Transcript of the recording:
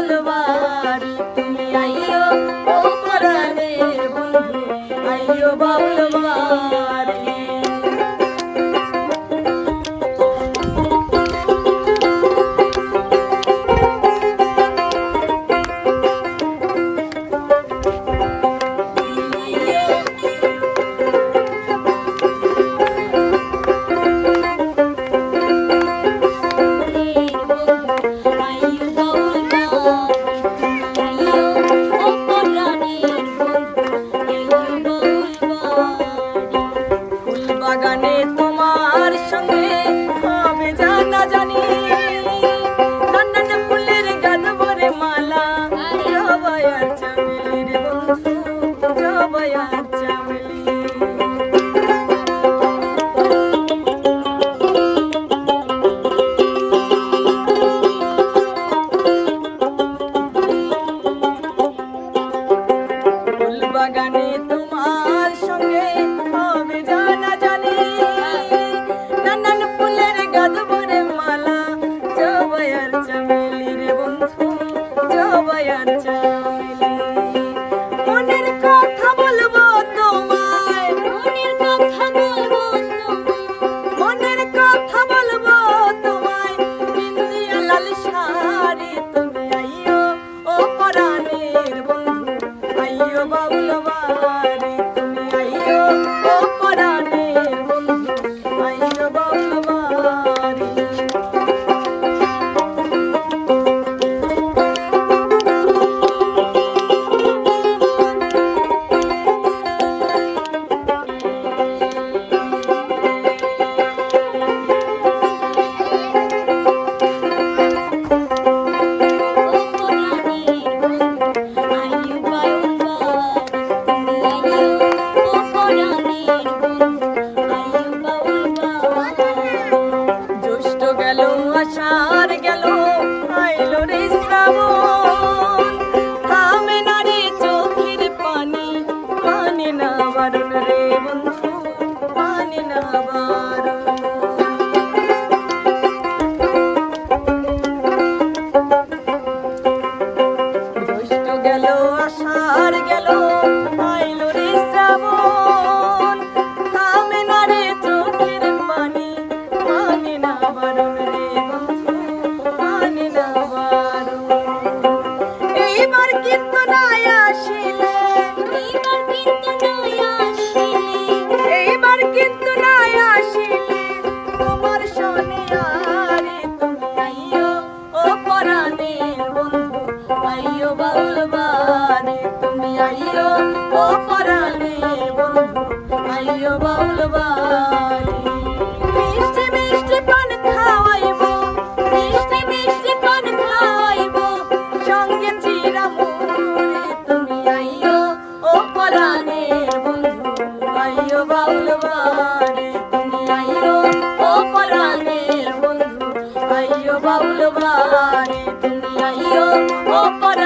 বাউলবাড়ি তুমি আইও ও পরাণের বন্ধু আইও বাউলবাড়ি Come on. ないよおっ